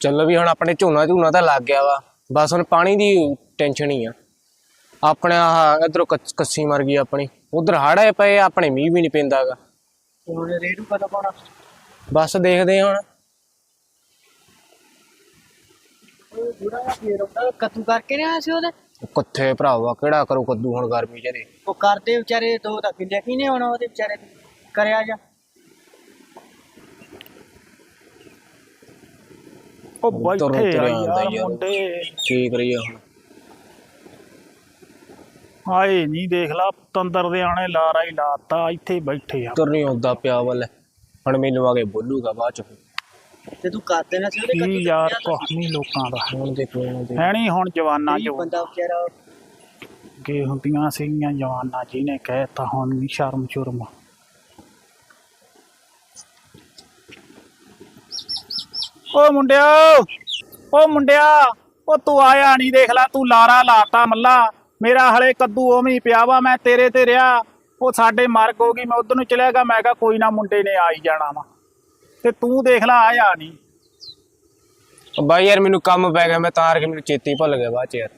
ਚਲੋ ਵੀ ਹੁਣ ਆਪਣੇ ਝੋਨਾ ਝੂਨਾ ਤਾਂ ਲੱਗ ਗਿਆ ਵਾ, ਬਸ ਹੁਣ ਪਾਣੀ ਦੀ ਟੈਨਸ਼ਨ ਹੀ ਆ। ਆਪਣੇ ਆਹ ਇਧਰੋਂ ਕੱਸੀ ਮਰ ਗਈ ਆਪਣੀ, ਉਧਰ ਹੜ੍ਹ ਆਏ ਪਏ ਆਪਣੇ ਮੀਂਹ ਵੀ ਨਹੀਂ ਪੈਂਦਾਗਾ ਹੁਣ ਰੇਡੂ ਕਦੋਂ ਪਾਉਣਾ। ਬਸ ਦੇਖਦੇ ਹਾਂ ਹੁਣ। ਉਹ ਥੋੜਾ ਜਿਹਾ ਫੇਰ ਆਉਂਦਾ ਕੱਦੂ ਕਰਕੇ ਨਹੀਂ ਆਇਆ ਸੀ ਉਹਦੇ? ਕਿੱਥੇ ਭਰਾਵਾ ਕਿਹੜਾ ਕਰੂ ਕੱਦੂ ਹੁਣ ਗਰਮੀ ਚ ਦੇ ਉਹ ਕਰਦੇ ਵਿਚਾਰੇ ਦੋ ਤਾਂ ਕਿੰਨੇ ਕੀ ਨਹੀਂ ਹੋਣਾ ਉਹਦੇ ਵਿਚਾਰੇ ਦੀ। ਕਰਿਆ ਜਾ। ਉਹ ਤੁਰ ਬੈਠੇ ਆ ਆਉਂਦਾ ਯਾਰ ਯਾਰ। ਮੁੰਡੇ। ਕੀ ਕਰੀਏ ਹੁਣ? ਆਏ ਨਹੀਂ ਦੇਖ ਲਾ ਤੰਦਰ ਦੇ ਆਣੇ ਲਾਰਾ ਹੀ ਲਾਤਾ ਇੱਥੇ ਬੈਠੇ ਆ। ਤੁਰ ਨਹੀਂ ਆਉਂਦਾ ਪਿਆ ਵੱਲ। ਹੁਣ ਮੈਨੂੰ ਆ ਕੇ ਬੋਲੂਗਾ ਬਾਅਦ ਚ। ਤੇ ਤੂੰ ਕਰ ਦੇਣਾ ਸੀ ਉਹਦੇ ਕੀ ਯਾਰ ਕੁਛ ਨਹੀਂ ਲੋਕਾਂ ਦਾ। ਹੁਣ ਦੇਖੋ ਹੁਣ ਦੇਖੋ। ਹੈ ਨਹੀਂ ਹੁਣ ਜਵਾਨਾਂ ਜੋ ਬੰਦਾ ਵਿਚਾਰਾ। ਅੱਗੇ ਹੁੰਦੀਆਂ ਸੀਗੀਆਂ ਜਵਾਨਾਂ ਜਿਹਨੇ ਕਹਿਤਾ ਹੁਣ ਨਹੀਂ ਸ਼ਰਮ ਸ਼ੁਰਮ। ਓ ਮੁੰਡਿਆ ਓ ਮੁੰਡਿਆ ਓ ਤੂੰ ਆਇਆ ਨਹੀਂ ਦੇਖ ਲੈ ਤੂੰ ਲਾਰਾ ਲਾਤਾ ਮੱਲਾ। ਮੇਰਾ ਹਲੇ ਕੱਦੂ ਉਵੇਂ ਹੀ ਪਿਆ ਵਾ ਮੈਂ ਤੇਰੇ ਤੇ ਰਿਆ ਉਹ ਸਾਡੇ ਮਰਗ ਹੋ ਗਈ ਮੈਂ ਉਧਰ ਨੂੰ ਚਲਿਆ ਗਿਆ ਮੈਂ ਕਿਹਾ ਕੋਈ ਨਾ ਮੁੰਡੇ ਨੇ ਆ ਹੀ ਜਾਣਾ ਵਾ। ਤੇ ਤੂੰ ਦੇਖ ਲੈ ਆਇਆ ਨਹੀਂ। ਬਾਈ ਯਾਰ ਮੈਨੂੰ ਕੰਮ ਪੈ ਗਿਆ ਮੈਂ ਤਾਰ ਕੇ ਮੈਨੂੰ ਚੇਤੀ ਭੁੱਲ ਗਿਆ ਬਾਅਦ ਚ ਯਾਰ।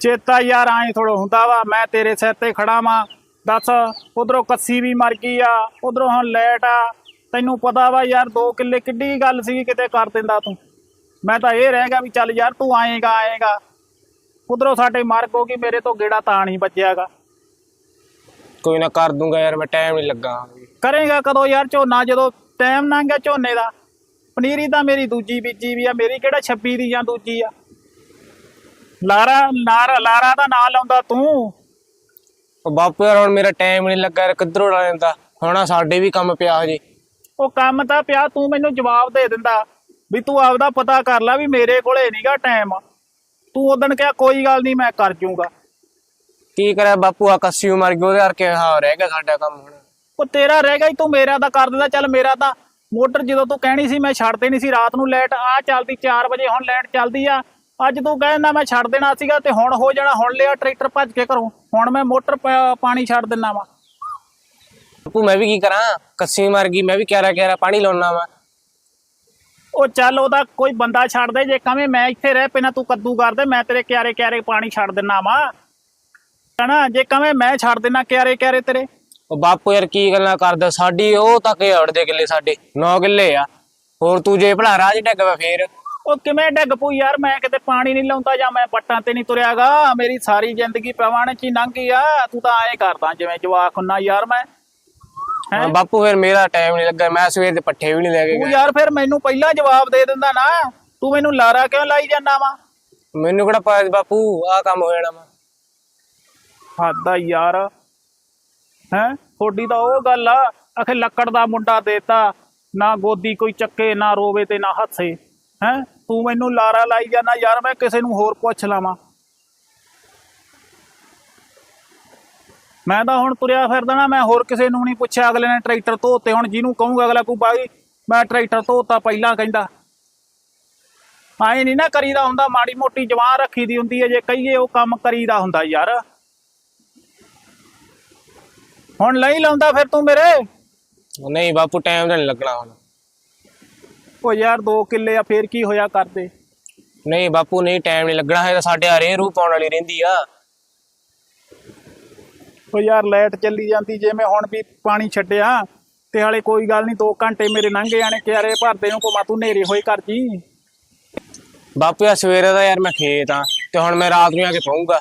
ਚੇਤਾ ਯਾਰ ਐਂ ਥੋੜਾ ਹੁੰਦਾ ਵਾ ਮੈਂ ਤੇਰੇ ਸਿਰ ਤੇ ਖੜਾ ਵਾਂ। ਦੱਸ ਉਧਰੋਂ ਕੱਸੀ ਵੀ ਮਰ ਗਈ ਆ ਉਧਰੋਂ ਹੁਣ ਲੈਟ ਆ। ਤੈਨੂੰ ਪਤਾ ਵਾ ਯਾਰ 2 ਕਿੱਲੇ ਕਿੱਡੀ ਗੱਲ ਸੀ ਕਿਤੇ ਕਰ ਦਿੰਦਾ ਤੂੰ। ਮੈਂ ਤਾਂ ਇਹ ਰਹਿ ਗਿਆ ਵੀ ਚੱਲ ਯਾਰ ਤੂੰ ਆਏਗਾ ਆਏਗਾ। ਉਧਰੋਂ ਸਾਡੇ ਮਾਰਕ ਹੋ ਗਈ ਮੇਰੇ ਤੋਂ ਗੇੜਾ ਤਾਂ ਨਹੀਂ ਬਚਿਆਗਾ। ਕੋਈ ਨਾ ਕਰ ਦੂੰਗਾ ਯਾਰ ਮੈਂ ਟਾਈਮ ਨਹੀਂ ਲੱਗਾ। ਕਰੇਗਾ ਕਦੋਂ ਯਾਰ ਝੋਨਾ ਜਦੋਂ ਟਾਈਮ ਲੰਘ ਗਿਆ ਝੋਨੇ ਦਾ। ਪਨੀਰੀ ਤਾਂ ਮੇਰੀ ਦੂਜੀ ਬੀਜੀ ਵੀ ਆ ਮੇਰੀ ਕਿਹੜਾ 26 ਦੀ ਜਾਂ ਦੂਜੀ ਆ? ਲਾਰਾ ਲਾਰਾ ਲਾਰਾ ਦਾ ਨਾਂ ਲਾਉਂਦਾ ਤੂੰ। ਉਹ ਬਾਪੂ ਯਾਰ ਹੁਣ ਮੇਰਾ ਟਾਈਮ ਨਹੀਂ ਲੱਗਾ ਯਾਰ ਕਿੱਧਰੋਂ ਲਾ ਜਾਂਦਾ ਹੁਣ ਸਾਡੇ ਵੀ ਕੰਮ ਪਿਆ ਹਜੇ। ਉਹ ਕੰਮ ਤਾਂ ਪਿਆ ਤੂੰ ਮੈਨੂੰ ਜਵਾਬ ਦੇ ਦਿੰਦਾ ਵੀ ਤੂੰ ਆਪਦਾ ਪਤਾ ਕਰ ਲੈ ਵੀ ਮੇਰੇ ਕੋਲੇ ਨਹੀਂਗਾ ਟਾਈਮ ਤੂੰ ਉਦੋਂ ਕਿਹਾ ਕੋਈ ਗੱਲ ਨਹੀਂ ਮੈਂ ਕਰ ਜੂੰਗਾ। ਕੀ ਕਰਿਆ ਬਾਪੂ ਆ ਕੱਸੀ ਮਰ ਗਈ ਉਹਦੇ ਕਰਕੇ ਹਾਂ ਰਹਿ ਗਿਆ ਸਾਡਾ ਕੰਮ ਹੁਣ। ਉਹ ਤੇਰਾ ਰਹਿ ਗਿਆ ਈ ਤੂੰ ਮੇਰਾ ਤਾਂ ਕਰ ਦਿੰਦਾ ਚੱਲ ਮੇਰਾ ਤਾਂ ਮੋਟਰ ਜਦੋਂ ਤੂੰ ਕਹਿਣੀ ਸੀ ਮੈਂ ਛੱਡ ਦੇਣੀ ਸੀ ਰਾਤ ਨੂੰ ਲਾਈਟ ਆ ਚੱਲਦੀ 4 ਵਜੇ ਹੁਣ ਲਾਈਟ ਚੱਲਦੀ ਆ। ਅੱਜ ਤੂੰ ਕਹਿੰਦਾ ਮੈਂ ਛੱਡ ਦੇਣਾ ਸੀਗਾ ਤੇ ਹੁਣ ਹੋ ਜਾਣਾ ਹੁਣ ਲਿਆ ਟਰੈਕਟਰ ਭੱਜ ਕੇ ਘਰੋਂ ਹੁਣ ਮੈਂ ਮੋਟਰ ਪਾਣੀ ਛੱਡ ਦਿੰਨਾ ਵਾ। ਬਾਪੂ ਮੈਂ ਵੀ ਕੀ ਕਰਾਂ ਕੱਸੀ ਮਰ ਗਈ ਮੈਂ ਵੀ ਕਿਆਰਾ ਕਿਆਰਾ ਪਾਣੀ ਲਾਉਣਾ ਵਾ। ਉਹ ਚੱਲ ਉਹਦਾ ਕੋਈ ਬੰਦਾ ਛੱਡ ਦੇ ਜੇ ਕਵੇਂ ਮੈਂ ਇੱਥੇ ਰਹਿ ਪੈਣਾ ਤੂੰ ਕੱਦੂ ਕਰ ਦੇ ਮੈਂ ਤੇਰੇ ਕਿਆਰੇ ਕਿਆਰੇ ਪਾਣੀ ਛੱਡ ਦਿੰਨਾ ਵਾ। ਹਨਾ ਜੇ ਕਵੇਂ ਮੈਂ ਛੱਡ ਦੇਣਾ ਕਿਆਰੇ ਕਿਆਰੇ ਤੇਰੇ। ਉਹ ਬਾਪੂ ਯਾਰ ਕੀ ਗੱਲਾਂ ਕਰਦਾ ਸਾਡੀ ਉਹ ਤੱਕ ਅੜਦੇ ਕਿੱਲੇ ਸਾਡੇ 9 ਕਿੱਲੇ ਆ। ਹੋਰ ਤੂੰ ਜੇ ਭਲਾ ਰਾਜ ਡੱਗ ਵਾ ਫੇਰ। ਉਹ ਕਿਵੇਂ ਡੱਗ ਪੂ ਯਾਰ ਮੈਂ ਕਿਤੇ ਪਾਣੀ ਨਹੀਂ ਲਾਉਂਦਾ ਜਾਂ ਮੈਂ ਪੱਟਾਂ ਤੇ ਨਹੀਂ ਤੁਰਿਆਗਾ। ਮੇਰੀ ਸਾਰੀ ਜ਼ਿੰਦਗੀ ਪਵਾਣ ਚ ਹੀ ਲੰਘ ਗਈ ਆ ਤੂੰ ਤਾਂ ਐਂ ਕਰਦਾ ਜਿਵੇਂ ਜਵਾਕ ਹੁੰਨਾ ਯਾਰ ਮੈਂ। ਹੈਂ? ਹਾਂ, ਬਾਪੂ ਫਿਰ ਮੇਰਾ ਟਾਈਮ ਨਹੀਂ ਲੱਗਾ ਮੈਂ ਸਵੇਰ ਦੇ ਪੱਠੇ ਵੀ ਨਹੀਂ ਲੈ ਕੇ ਤੂੰ ਗਿਆ। ਯਾਰ ਫਿਰ ਮੈਨੂੰ ਪਹਿਲਾਂ ਜਵਾਬ ਦੇ ਦਿੰਦਾ ਨਾ। ਤੂੰ ਮੈਨੂੰ ਲਾਰਾ ਕਿਉਂ ਲਾਈ ਜਾਂਦਾ ਵਾ? ਮੈਨੂੰ ਕਿਹੜਾ ਪਤਾ ਸੀ ਬਾਪੂ ਆਹ ਕੰਮ ਹੋ ਜਾਣਾ ਵਾ। ਹੱਦ ਯਾਰ। ਹੈ? ਥੋੜੀ ਤਾਂ ਉਹ ਗੱਲ ਆ ਅਖੇ ਲੱਕੜ ਦਾ ਮੁੰਡਾ ਦੇਤਾ ਨਾ ਗੋਦੀ ਕੋਈ ਚੱਕੇ ਨਾ ਰੋਵੇ ਤੇ ਨਾ ਹੱਸੇ। ਹੈ? ਤੂੰ ਮੈਨੂੰ ਲਾਰਾ ਲਾਈ ਜਾਂਦਾ ਯਾਰ ਮੈਂ ਕਿਸੇ ਨੂੰ ਹੋਰ ਪੁੱਛ ਲਾਵਾਂ। ਮੈਂ ਤਾਂ ਹੁਣ ਤੁਰਿਆ ਫਿਰਦਾ ਨਾ ਮੈਂ ਹੋਰ ਕਿਸੇ ਨੂੰ ਨਹੀਂ ਪੁੱਛਿਆ ਅਗਲੇ ਨੇ ਟਰੈਕਟਰ ਧੋਤੇ ਹੁਣ ਜਿਹਨੂੰ ਕਹੂੰਗਾ ਅਗਲਾ ਕਹੂ ਬਾਈ ਮੈਂ ਟਰੈਕਟਰ ਧੋਤਾ ਪਹਿਲਾਂ ਕਹਿੰਦਾ। ਆਏ ਨਹੀਂ ਨਾ ਕਰੀਦਾ ਹੁੰਦਾ ਮਾੜੀ ਮੋਟੀ ਜਵਾਨ ਰੱਖੀ ਦੀ ਹੁੰਦੀ ਹੈ ਜੇ ਕਹੀਏ ਉਹ ਕੰਮ ਕਰੀਦਾ ਹੁੰਦਾ ਯਾਰ। ਹੁਣ ਲਈ ਲਾਉਂਦਾ ਫਿਰ ਤੂੰ ਮੇਰੇ? ਨਹੀਂ ਬਾਪੂ ਟਾਈਮ ਤਾਂ ਨਹੀਂ ਲੱਗਣਾ ਹੁਣ। ਉਹ ਯਾਰ 2 ਕਿੱਲੇ ਆ ਫੇਰ ਕੀ ਹੋਇਆ ਕਰਦੇ? ਨਹੀਂ ਬਾਪੂ ਨਹੀਂ ਟਾਈਮ ਨਹੀਂ ਲੱਗਣਾ ਹੈ ਤਾਂ ਸਾਡੇ ਆ ਰੇ ਰੂ ਪਾਉਣ ਵਾਲੀ ਰਹਿੰਦੀ ਆ। ਉਹ ਯਾਰ ਲਾਈਟ ਚੱਲੀ ਜਾਂਦੀ ਜੇ ਮੈਂ ਹੁਣ ਵੀ ਪਾਣੀ ਛੱਡਿਆ ਤੇ ਹਾਲੇ ਕੋਈ ਗੱਲ ਨਹੀਂ 2 ਘੰਟੇ ਮੇਰੇ ਲੰਘ ਜਾਣੇ ਕਿਆਰੇ ਭਰਦੇ ਨੂੰ ਕੋਮਾ ਤੂੰ ਨੇਰੇ ਹੋਏ ਕਰ ਜੀ। ਬਾਪੂ ਯਾਰ ਸਵੇਰੇ ਦਾ ਯਾਰ ਮੈਂ ਖੇਤ ਆ ਤੇ ਹੁਣ ਮੈਂ ਰਾਤ ਨੂੰ ਆ ਕੇ ਪਊਂਗਾ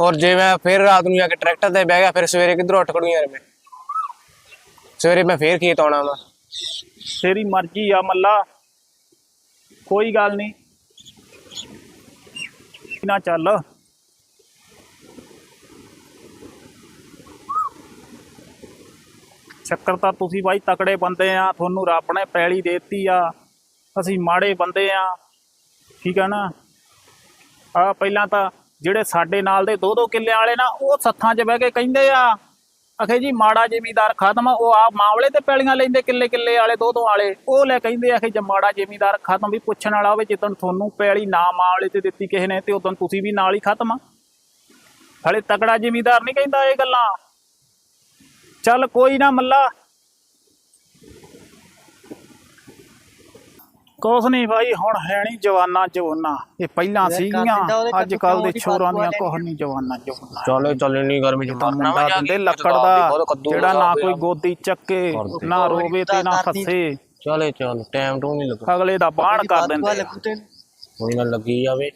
ਹੋਰ ਜੇ ਮੈਂ ਫਿਰ ਰਾਤ ਨੂੰ ਆ ਕੇ ਟਰੈਕਟਰ ਤੇ ਬਹਿ ਗਿਆ ਫਿਰ ਸਵੇਰੇ ਕਿੱਧਰੋਂ ਉੱਠ ਖੜੂ ਯਾਰ ਮੈਂ? ਸਵੇਰੇ ਮੈਂ ਫੇਰ ਖੇਤ ਆਉਣਾ ਵਾ। ਤੇਰੀ ਮਰਜ਼ੀ ਆ ਮੱਲਾ ਕੋਈ ਗੱਲ ਨਹੀਂ ਨਾ ਚੱਲ। ਚੱਕਰ ਤਾਂ ਤੁਸੀਂ ਬਾਈ ਤਕੜੇ ਬੰਦੇ ਆ ਤੁਹਾਨੂੰ ਰੱਬ ਨੇ ਪੈਲੀ ਦੇਤੀ ਆ। ਅਸੀਂ ਮਾੜੇ ਬੰਦੇ ਆ। ਠੀਕ ਹੈ ਨਾ? ਆ ਪਹਿਲਾਂ ਤਾਂ ਜਿਹੜੇ ਸਾਡੇ ਨਾਲ ਦੇ ਦੋ ਦੋ ਕਿੱਲੇ ਵਾਲੇ ਨਾ ਉਹ ਸੱਥਾਂ 'ਚ ਬਹਿ ਕੇ ਕਹਿੰਦੇ ਆ ਅਖੇ ਜੀ ਮਾੜਾ ਜ਼ਿਮੀਦਾਰ ਖਤਮ ਆ, ਉਹ ਆ ਮਾਵਲੇ ਤੇ ਪੈਲੀਆਂ ਲੈਂਦੇ ਕਿੱਲੇ ਕਿੱਲੇ ਵਾਲੇ ਦੋ ਦੋ ਵਾਲੇ। ਉਹ ਲੈ ਕਹਿੰਦੇ ਆ ਕਿ ਜੇ ਮਾੜਾ ਜ਼ਿਮੀਦਾਰ ਖਤਮ ਵੀ ਪੁੱਛਣ ਵਾਲਾ ਹੋਵੇ ਜਿੱਦਣ ਤੁਹਾਨੂੰ ਪੈਲੀ ਨਾ ਮਾਵਲੇ ਤੇ ਦਿੱਤੀ ਕਿਸੇ ਨੇ ਤੇ ਉਦੋਂ ਤੁਸੀਂ ਵੀ ਨਾਲ ਹੀ ਖਤਮ ਆ। ਹਲੇ ਤਕੜਾ ਜ਼ਿਮੀਦਾਰ ਨਹੀਂ ਕਹਿੰਦਾ ਇਹ ਗੱਲਾਂ। ਚੱਲ ਕੋਈ ਨਾ ਮੱਲਾ। ਕੁਛ ਨਹੀਂ ਭਾਈ ਹੁਣ ਹੈ ਨਹੀਂ ਜਵਾਨਾ ਜਵਾਨਾ। ਇਹ ਪਹਿਲਾਂ ਸੀਗੀਆਂ ਅੱਜ ਕੱਲ ਦੇ ਛੋਰਾਂ ਦੀਆਂ ਕੁਛ ਨਹੀਂ ਜਵਾਨਾ ਜਵਾਨਾ। ਚਲੋ ਚੱਲ ਨਹੀਂ ਗਰਮੀ ਚ ਮੁੰਡਾ ਦਿੰਦੇ ਲੱਕੜ ਦਾ ਜਿਹੜਾ ਨਾ। ਕੋਈ ਗੋਦੀ ਚੱਕੇ। ਨਾ ਰੋਵੇ ਤੇ ਨਾ ਫੱਸੇ। ਚਲੇ ਚੱਲ ਟਾਈਮ ਟੂ ਨਹੀਂ ਲੱਗਾ ਅਗਲੇ ਦਾ ਬਾਣ ਕਰ ਦਿੰਦੇ ਕੋਈ ਨਾ ਲੱਗੀ ਜਾਵੇ